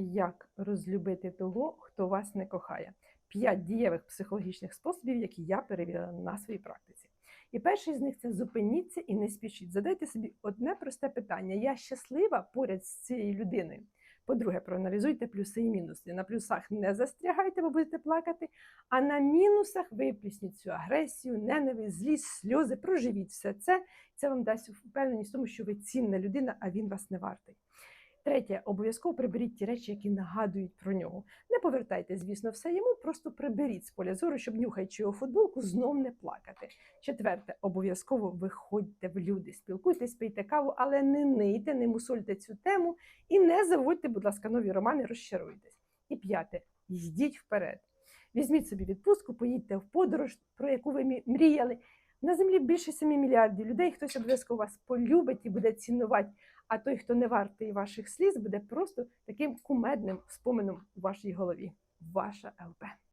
Як розлюбити того, хто вас не кохає? П'ять дієвих психологічних способів, які я перевірила на своїй практиці. І перший з них це зупиніться і не спішіть. Задайте собі одне просте питання: я щаслива поряд з цією людиною. По-друге, проаналізуйте плюси і мінуси. На плюсах не застрягайте, бо будете плакати, а на мінусах виплесніть цю агресію, ненависть, злість, сльози, проживіть все це. Це вам дасть впевненість в тому, що ви цінна людина, а він вас не вартий. Третє, обов'язково приберіть ті речі, які нагадують про нього. Не повертайте, звісно, все йому, просто приберіть з поля зору, щоб нюхаючи його футболку, знов не плакати. Четверте, обов'язково виходьте в люди, спілкуйтесь, пийте каву, але не нийте, не мусольте цю тему і не заводьте, будь ласка, нові романи, розчаруйтесь. І п'яте, йдіть вперед. Візьміть собі відпустку, поїдьте в подорож, про яку ви мріяли. На землі більше 7 мільярдів людей. Хтось обов'язково вас полюбить і буде цінувати. А той, хто не вартий ваших сліз, буде просто таким кумедним споменом у вашій голові. Ваша ЛП.